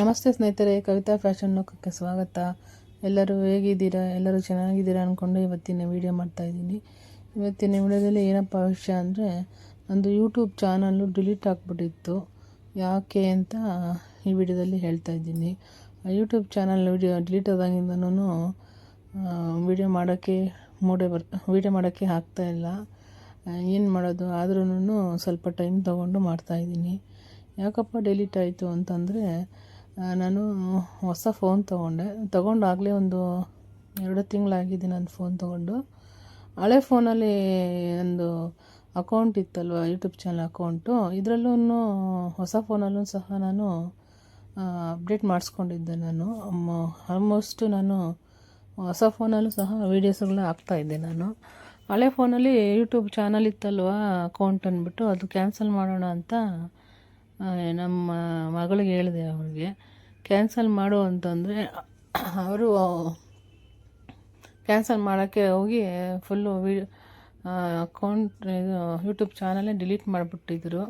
ನಮಸ್ತೆ ಸ್ನೇಹಿತರೆ, ಕವಿತಾ ಫ್ಯಾಷನ್ ಲೋಕಕ್ಕೆ ಸ್ವಾಗತ. ಎಲ್ಲರೂ ಹೇಗಿದ್ದೀರಾ? ಎಲ್ಲರೂ ಚೆನ್ನಾಗಿದ್ದೀರಾ ಅಂದ್ಕೊಂಡು ಇವತ್ತಿನ ವೀಡಿಯೋ ಮಾಡ್ತಾಯಿದ್ದೀನಿ ಇವತ್ತಿನ ವಿಡಿಯೋದಲ್ಲಿ ಏನಪ್ಪ ವಿಷಯ ಅಂದರೆ, ನಂದು ಯೂಟ್ಯೂಬ್ ಚಾನಲ್ಲು ಡಿಲೀಟ್ ಆಗಿಬಿಟ್ಟಿತ್ತು. ಯಾಕೆ ಅಂತ ಈ ವಿಡಿಯೋದಲ್ಲಿ ಹೇಳ್ತಾ ಇದ್ದೀನಿ. ಯೂಟ್ಯೂಬ್ ಚಾನಲ್ ವಿಡಿಯೋ ಡಿಲೀಟ್ ಆದಾಗಿಂದನೂ ವಿಡಿಯೋ ಮಾಡೋಕ್ಕೆ ಮೂಡೆ ಬರ್ ವೀಡಿಯೋ ಮಾಡೋಕ್ಕೆ ಆಗ್ತಾಯಿಲ್ಲ ಏನು ಮಾಡೋದು? ಆದ್ರೂ ಸ್ವಲ್ಪ ಟೈಮ್ ತೊಗೊಂಡು ಮಾಡ್ತಾಯಿದ್ದೀನಿ ಯಾಕಪ್ಪ ಡಿಲೀಟ್ ಆಯಿತು ಅಂತಂದರೆ ನಾನು ಹೊಸ ಫೋನ್ ತೊಗೊಂಡೆ. ತೊಗೊಂಡಾಗಲೇ ಒಂದು ಎರಡು ತಿಂಗಳಾಗಿದೆ ನಾನು ಫೋನ್ ತೊಗೊಂಡು. ಹಳೆ ಫೋನಲ್ಲಿ ಒಂದು ಅಕೌಂಟ್ ಇತ್ತಲ್ವ ಯೂಟ್ಯೂಬ್ ಚಾನಲ್ ಅಕೌಂಟು ಇದರಲ್ಲೂ ಹೊಸ ಫೋನಲ್ಲೂ ಸಹ ನಾನು ಅಪ್ಡೇಟ್ ಮಾಡಿಸ್ಕೊಂಡಿದ್ದೆ ನಾನು. ಆಲ್ಮೋಸ್ಟ್ ನಾನು ಹೊಸ ಫೋನಲ್ಲೂ ಸಹ ವೀಡಿಯೋಸ್ಗಳನ್ನ ಹಾಕ್ತಾಯಿದ್ದೆ ನಾನು. ಹಳೆ ಫೋನಲ್ಲಿ ಯೂಟ್ಯೂಬ್ ಚಾನಲ್ ಇತ್ತಲ್ವ ಅಕೌಂಟ್ ಅಂದ್ಬಿಟ್ಟು, ಅದು ಕ್ಯಾನ್ಸಲ್ ಮಾಡೋಣ ಅಂತ ನಮ್ಮ ಮಗಳಿಗೆ ಹೇಳಿದೆ ಅವ್ರಿಗೆ ಕ್ಯಾನ್ಸಲ್ ಮಾಡು ಅಂತಂದರೆ ಅವರು ಕ್ಯಾನ್ಸಲ್ ಮಾಡೋಕ್ಕೆ ಹೋಗಿ ಫುಲ್ಲು ವಿ ಅಕೌಂಟ್ ಇದು ಯೂಟ್ಯೂಬ್ ಚಾನಲೇ ಡಿಲೀಟ್ ಮಾಡಿಬಿಟ್ಟಿದ್ರು.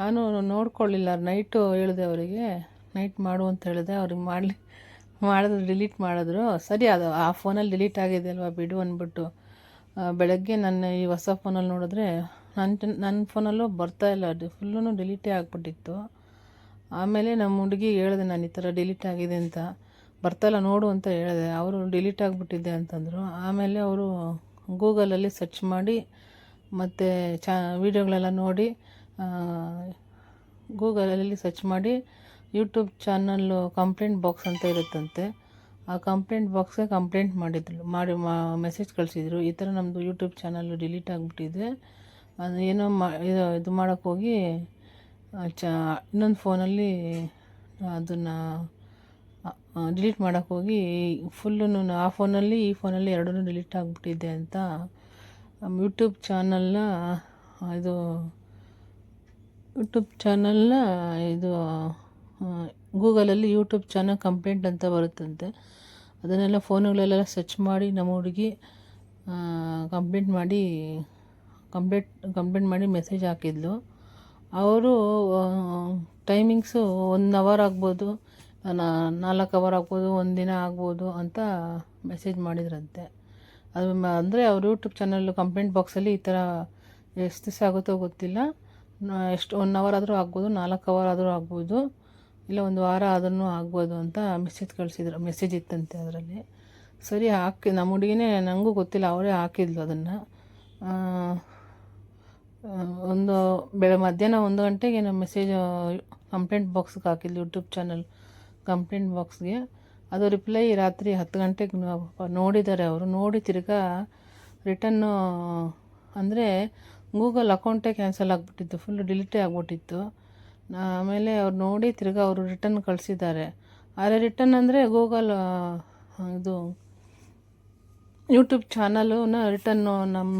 ನಾನು ನೋಡ್ಕೊಳ್ಳಿಲ್ಲ ನೈಟು ಹೇಳಿದೆ ಅವರಿಗೆ ನೈಟ್ ಮಾಡು ಅಂತ ಹೇಳಿದೆ ಅವ್ರಿಗೆ ಮಾಡಲಿ, ಮಾಡಿದ್ರು ಡಿಲೀಟ್ ಮಾಡಿದ್ರು. ಸರಿ, ಅದು ಆ ಫೋನಲ್ಲಿ ಡಿಲೀಟ್ ಆಗಿದೆ ಅಲ್ವಾ, ಬಿಡು ಅಂದ್ಬಿಟ್ಟು. ಬೆಳಗ್ಗೆ ನನ್ನ ಈ ಹೊಸ ಫೋನಲ್ಲಿ ನೋಡಿದ್ರೆ ನನ್ನ ನನ್ನ ಫೋನಲ್ಲೂ ಇಲ್ಲ ಅದು. ಫುಲ್ಲೂ ಡಿಲೀಟೇ ಆಗಿಬಿಟ್ಟಿತ್ತು. ಆಮೇಲೆ ನಮ್ಮ ಹುಡುಗಿ ಹೇಳಿದೆ, ನಾನು ಈ ಥರ ಡಿಲೀಟ್ ಆಗಿದೆ ಅಂತ. ಬರ್ತಾಯಿಲ್ಲ ನೋಡು ಅಂತ ಹೇಳಿದೆ. ಅವರು ಡಿಲೀಟ್ ಆಗಿಬಿಟ್ಟಿದೆ ಅಂತಂದರು. ಆಮೇಲೆ ಅವರು ಗೂಗಲಲ್ಲಿ ಸರ್ಚ್ ಮಾಡಿ, ಮತ್ತು ಚಾ, ವೀಡಿಯೋಗಳೆಲ್ಲ ನೋಡಿ ಗೂಗಲಲ್ಲಿ ಸರ್ಚ್ ಮಾಡಿ, ಯೂಟ್ಯೂಬ್ ಚಾನಲ್ಲು ಕಂಪ್ಲೇಂಟ್ ಬಾಕ್ಸ್ ಅಂತ ಇರುತ್ತಂತೆ. ಆ ಕಂಪ್ಲೇಂಟ್ ಬಾಕ್ಸ್ಗೆ ಕಂಪ್ಲೇಂಟ್ ಮಾಡಿದ್ರು. ಮಾಡಿ ಮೆಸೇಜ್ ಕಳಿಸಿದ್ರು. ಈ ಥರ ನಮ್ಮದು ಯೂಟ್ಯೂಬ್ ಚಾನಲ್ಲು ಡಿಲೀಟ್ ಆಗಿಬಿಟ್ಟಿದೆ. ಅದು ಏನೋ ಮಾ, ಇದು ಇದು ಮಾಡೋಕ್ಕೋಗಿ ಚ, ಇನ್ನೊಂದು ಫೋನಲ್ಲಿ ಅದನ್ನು ಡಿಲೀಟ್ ಮಾಡಕ್ಕೆ ಹೋಗಿ ಫುಲ್ಲು ನಾನು ಆ ಫೋನಲ್ಲಿ, ಈ ಫೋನಲ್ಲಿ ಎರಡೂ ಡಿಲೀಟ್ ಆಗಿಬಿಟ್ಟಿದೆ ಅಂತ ಯೂಟ್ಯೂಬ್ ಚಾನಲ್ನ, ಇದು ಯೂಟ್ಯೂಬ್ ಚಾನಲ್ನ ಇದು ಗೂಗಲಲ್ಲಿ ಯೂಟ್ಯೂಬ್ ಚಾನಲ್ ಕಂಪ್ಲೇಂಟ್ ಅಂತ ಬರುತ್ತಂತೆ. ಅದನ್ನೆಲ್ಲ ಫೋನುಗಳೆಲ್ಲ ಸರ್ಚ್ ಮಾಡಿ, ನಮ್ಮ ಹುಡುಗಿ ಕಂಪ್ಲೇಂಟ್ ಮಾಡಿ ಕಂಪ್ಲೇಂಟ್ ಕಂಪ್ಲೇಂಟ್ ಮಾಡಿ ಮೆಸೇಜ್ ಹಾಕಿದ್ಲು. ಅವರು ಟೈಮಿಂಗ್ಸು ಒನ್ ಅವರ್ ಆಗ್ಬೋದು ನಾಲ್ಕು ಅವರ್ ಆಗ್ಬೋದು, ಒಂದು ದಿನ ಆಗ್ಬೋದು ಅಂತ ಮೆಸೇಜ್ ಮಾಡಿದ್ರಂತೆ. ಅದು ಅಂದರೆ ಅವ್ರ ಯೂಟ್ಯೂಬ್ ಚಾನಲ್ಲು ಕಂಪ್ಲೇಂಟ್ ಬಾಕ್ಸಲ್ಲಿ ಈ ಥರ ಎಷ್ಟು ದಿವಸ ಆಗುತ್ತೋ ಗೊತ್ತಿಲ್ಲ. ಎಷ್ಟು ಒನ್ ಅವರ್ ಆದರೂ ಆಗ್ಬೋದು, ನಾಲ್ಕು ಅವರ್ ಆದರೂ ಆಗ್ಬೋದು, ಇಲ್ಲ ಒಂದು ವಾರ ಆದ್ರೂ ಆಗ್ಬೋದು ಅಂತ ಮೆಸೇಜ್ ಕಳಿಸಿದ್ರು ಮೆಸೇಜ್ ಇತ್ತಂತೆ ಅದರಲ್ಲಿ. ಸರಿ, ಹಾಕಿ ನಮ್ಮ ಹುಡುಗಿನೇ ನನಗೂ ಗೊತ್ತಿಲ್ಲ, ಅವರೇ ಹಾಕಿದ್ಲು ಅದನ್ನು. ಒಂದು ಬೆಳೆ ಮಧ್ಯಾಹ್ನ ಒಂದು ಗಂಟೆಗೆ ನಮ್ಮ ಮೆಸೇಜ್ ಕಂಪ್ಲೇಂಟ್ ಬಾಕ್ಸ್ಗೆ ಹಾಕಿದ್ಲು ಯೂಟ್ಯೂಬ್ ಚಾನಲ್ ಕಂಪ್ಲೇಂಟ್ ಬಾಕ್ಸ್ಗೆ ಅದು ರಿಪ್ಲೈ ರಾತ್ರಿ ಹತ್ತು ಗಂಟೆಗೆ ನೋಡಿದ್ದಾರೆ ಅವರು. ನೋಡಿ ತಿರ್ಗಾ ರಿಟನ್ನು ಅಂದರೆ ಗೂಗಲ್ ಅಕೌಂಟೇ ಕ್ಯಾನ್ಸಲ್ ಆಗಿಬಿಟ್ಟಿತ್ತು. ಫುಲ್ ಡಿಲೀಟೇ ಆಗಿಬಿಟ್ಟಿತ್ತು. ಆಮೇಲೆ ಅವ್ರು ನೋಡಿ ತಿರ್ಗಾ ಅವರು ರಿಟರ್ನ್ ಕಳಿಸಿದ್ದಾರೆ ಆದರೆ ರಿಟರ್ನ್ ಅಂದರೆ ಗೂಗಲ್ ಇದು ಯೂಟ್ಯೂಬ್ ಚಾನಲ್ನ ರಿಟರ್ನು ನಮ್ಮ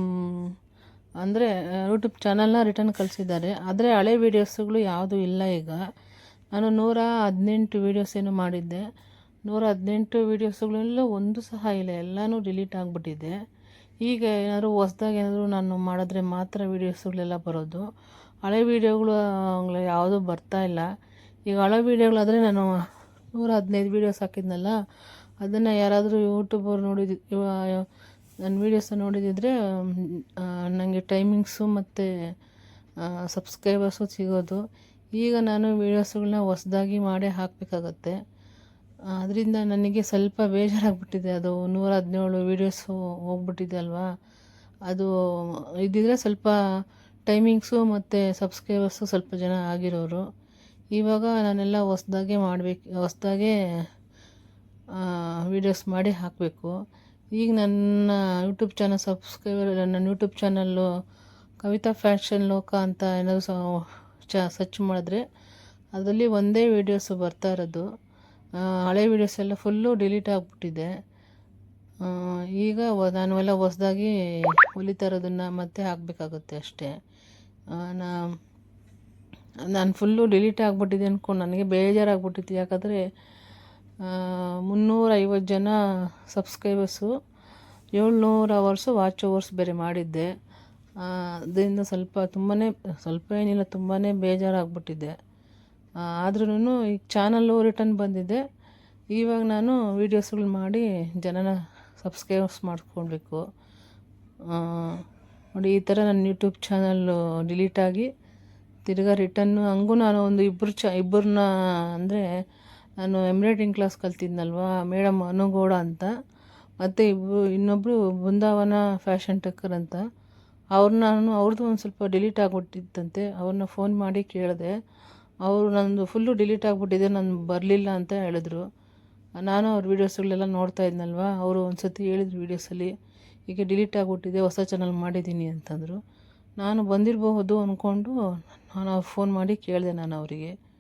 ಅಂದರೆ ಯೂಟ್ಯೂಬ್ ಚಾನಲ್ನ ರಿಟರ್ನ್ ಕಳಿಸಿದ್ದಾರೆ. ಆದರೆ ಹಳೆ ವೀಡಿಯೋಸ್ಗಳು ಯಾವುದೂ ಇಲ್ಲ ಈಗ. ನಾನು ನೂರ ಹದಿನೆಂಟು ವೀಡಿಯೋಸ್ ಏನು ಮಾಡಿದ್ದೆ. ನೂರ ಹದಿನೆಂಟು ವೀಡಿಯೋಸ್ಗಳೆಲ್ಲ ಒಂದು ಸಹ ಇಲ್ಲ. ಎಲ್ಲನೂ ಡಿಲೀಟ್ ಆಗಿಬಿಟ್ಟಿದೆ. ಈಗ ಏನಾದರೂ ಹೊಸ್ದಾಗಿ ಏನಾದರೂ ನಾನು ಮಾಡಿದ್ರೆ ಮಾತ್ರ ವೀಡಿಯೋಸ್ಗಳೆಲ್ಲ ಬರೋದು. ಹಳೆ ವೀಡಿಯೋಗಳು ಯಾವುದೂ ಬರ್ತಾ ಇಲ್ಲ. ಈಗ ಹಳೆ ವೀಡಿಯೋಗಳಾದರೆ ನಾನು ನೂರ ಹದಿನೈದು ವೀಡಿಯೋಸ್ ಹಾಕಿದ್ನಲ್ಲ, ಅದನ್ನು ಯಾರಾದರೂ ಯೂಟ್ಯೂಬರ್ ನೋಡಿದ್ದು ನನ್ನ ವೀಡಿಯೋಸ ನೋಡಿದಿದ್ರೆ ನನಗೆ ಟೈಮಿಂಗ್ಸು ಮತ್ತು ಸಬ್ಸ್ಕ್ರೈಬರ್ಸು ಸಿಗೋದು. ಈಗ ನಾನು ವೀಡಿಯೋಸ್ಗಳನ್ನ ಹೊಸ್ದಾಗಿ ಮಾಡೇ ಹಾಕಬೇಕಾಗತ್ತೆ. ಅದರಿಂದ ನನಗೆ ಸ್ವಲ್ಪ ಬೇಜಾರಾಗ್ಬಿಟ್ಟಿದೆ. ಅದು ನೂರ ಹದಿನೇಳು ವೀಡಿಯೋಸು ಹೋಗ್ಬಿಟ್ಟಿದೆ ಅಲ್ವಾ? ಅದು, ಇದ್ದಿದ್ರೆ ಸ್ವಲ್ಪ ಟೈಮಿಂಗ್ಸು ಮತ್ತು ಸಬ್ಸ್ಕ್ರೈಬರ್ಸು ಸ್ವಲ್ಪ ಜನ ಆಗಿರೋರು. ಇವಾಗ ನಾನೆಲ್ಲ ಹೊಸ್ದಾಗೆ ಮಾಡಬೇಕು, ಹೊಸ್ದಾಗೆ ವೀಡಿಯೋಸ್ ಮಾಡಿ ಹಾಕಬೇಕು. ಈಗ ನನ್ನ ಯೂಟ್ಯೂಬ್ ಚಾನಲ್ ಸಬ್ಸ್ಕ್ರೈಬರ್ ನನ್ನ ಯೂಟ್ಯೂಬ್ ಚಾನಲ್ಲು ಕವಿತಾ ಫ್ಯಾಷನ್ ಲೋಕ ಅಂತ ಏನಾದರೂ ಚ ಸರ್ಚ್ ಮಾಡಿದ್ರೆ ಅದರಲ್ಲಿ ಒಂದೇ ವೀಡಿಯೋಸು ಬರ್ತಾ ಇರೋದು. ಹಳೆ ವೀಡಿಯೋಸ್ ಎಲ್ಲ ಫುಲ್ಲು ಡಿಲೀಟ್ ಆಗಿಬಿಟ್ಟಿದೆ. ಈಗ ನಾನು ಎಲ್ಲ ಹೊಸ್ದಾಗಿ ಹೊಲಿತಾ ಇರೋದನ್ನು ಮತ್ತೆ ಹಾಕಬೇಕಾಗುತ್ತೆ ಅಷ್ಟೇ. ನಾ, ನಾನು ಫುಲ್ಲು ಡಿಲೀಟ್ ಆಗಿಬಿಟ್ಟಿದೆ ಅಂದ್ಕೊಂಡು ನನಗೆ ಬೇಜಾರಾಗ್ಬಿಟ್ಟಿತ್ತು. ಯಾಕಂದರೆ ಮುನ್ನೂರೈವತ್ತು ಜನ ಸಬ್ಸ್ಕ್ರೈಬರ್ಸು ಏಳ್ನೂರು ಅವರ್ಸು ವಾಚ್ ಓವರ್ಸ್ ಬೇರೆ ಮಾಡಿದ್ದೆ. ಅದರಿಂದ ಸ್ವಲ್ಪ ತುಂಬಾ ಸ್ವಲ್ಪ ಏನಿಲ್ಲ ತುಂಬಾ ಬೇಜಾರಾಗ್ಬಿಟ್ಟಿದೆ ಆದ್ರೂ ಈಗ ಚಾನಲ್ಲು ರಿಟರ್ನ್ ಬಂದಿದೆ. ಇವಾಗ ನಾನು ವೀಡಿಯೋಸ್ಗಳು ಮಾಡಿ ಜನನ ಸಬ್ಸ್ಕ್ರೈಬರ್ಸ್ ಮಾಡ್ಕೊಳ್ಬೇಕು. ನೋಡಿ, ಈ ಥರ ನನ್ನ ಯೂಟ್ಯೂಬ್ ಚಾನಲ್ಲು ಡಿಲೀಟಾಗಿ ತಿರ್ಗಾ ರಿಟನ್ನು ಹಂಗೂ ನಾನು ಒಂದು ಇಬ್ಬರು ಚ ಇಬ್ಬರನ್ನ ಅಂದರೆ ನಾನು ಎಂಬ್ರಾಯ್ಡ್ರಿಂಗ್ ಕ್ಲಾಸ್ ಕಲ್ತಿದ್ನಲ್ವಾ, ಮೇಡಮ್ ಅನುಗೌಡ ಅಂತ. ಮತ್ತು ಇಬ್ಬರು ಇನ್ನೊಬ್ಬರು ಬೃಂದಾವನ ಫ್ಯಾಷನ್ ಟೆಕ್ಕರ್ ಅಂತ. ಅವ್ರನ್ನ ನಾನು ಅವ್ರದ್ದು ಒಂದು ಸ್ವಲ್ಪ ಡಿಲೀಟ್ ಆಗಿಬಿಟ್ಟಿತ್ತಂತೆ. ಅವ್ರನ್ನ ಫೋನ್ ಮಾಡಿ ಕೇಳಿದೆ. ಅವರು ನಂದು ಫುಲ್ಲು ಡಿಲೀಟ್ ಆಗಿಬಿಟ್ಟಿದೆ, ನಾನು ಬರಲಿಲ್ಲ ಅಂತ ಹೇಳಿದ್ರು. ನಾನು ಅವ್ರ ವೀಡಿಯೋಸ್ಗಳೆಲ್ಲ ನೋಡ್ತಾ ಇದ್ನಲ್ವಾ, ಅವರು ಒಂದು ಸತಿ ಹೇಳಿದ್ರು ವೀಡಿಯೋಸಲ್ಲಿ ಈಗ ಡಿಲೀಟ್ ಆಗಿಬಿಟ್ಟಿದೆ, ಹೊಸ ಚಾನಲ್ ಮಾಡಿದ್ದೀನಿ ಅಂತಂದರು. ನಾನು ಬಂದಿರಬಹುದು ಅಂದ್ಕೊಂಡು ನಾನು ಫೋನ್ ಮಾಡಿ ಕೇಳಿದೆ ನಾನು ಅವರಿಗೆ.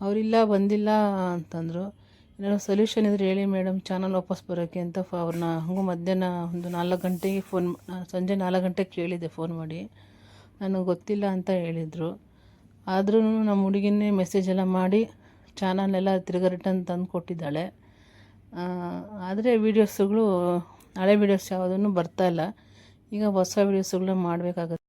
ಅವರಿಲ್ಲ, ಬಂದಿಲ್ಲ ಅಂತಂದರು. ಏನಾದ್ರು ಸೊಲ್ಯೂಷನ್ ಇದ್ದರೆ ಹೇಳಿ ಮೇಡಮ್ ಚಾನಲ್ ವಾಪಸ್ ಬರೋಕ್ಕೆ ಅಂತ ಫ ಅವ್ರನ್ನ ಹಾಗೂ ಮಧ್ಯಾಹ್ನ ಒಂದು ನಾಲ್ಕು ಗಂಟೆಗೆ ಫೋನ್ ಸಂಜೆ ನಾಲ್ಕು ಗಂಟೆಗೆ ಕೇಳಿದ್ದೆ ಫೋನ್ ಮಾಡಿ. ನನಗೆ ಗೊತ್ತಿಲ್ಲ ಅಂತ ಹೇಳಿದರು. ಆದ್ರೂ ನಮ್ಮ ಹುಡುಗಿನೇ ಮೆಸೇಜ್ ಎಲ್ಲ ಮಾಡಿ ಎಲ್ಲ ತಿರುಗ ರಿಟರ್ನ್ ತಂದು ಕೊಟ್ಟಿದ್ದಾಳೆ. ಆದರೆ ವೀಡಿಯೋಸ್ಗಳು ಹಳೆ ವೀಡಿಯೋಸ್ ಯಾವುದೂ ಇಲ್ಲ. ಈಗ ಹೊಸ ವೀಡಿಯೋಸ್ಗಳನ್ನ ಮಾಡಬೇಕಾಗತ್ತೆ.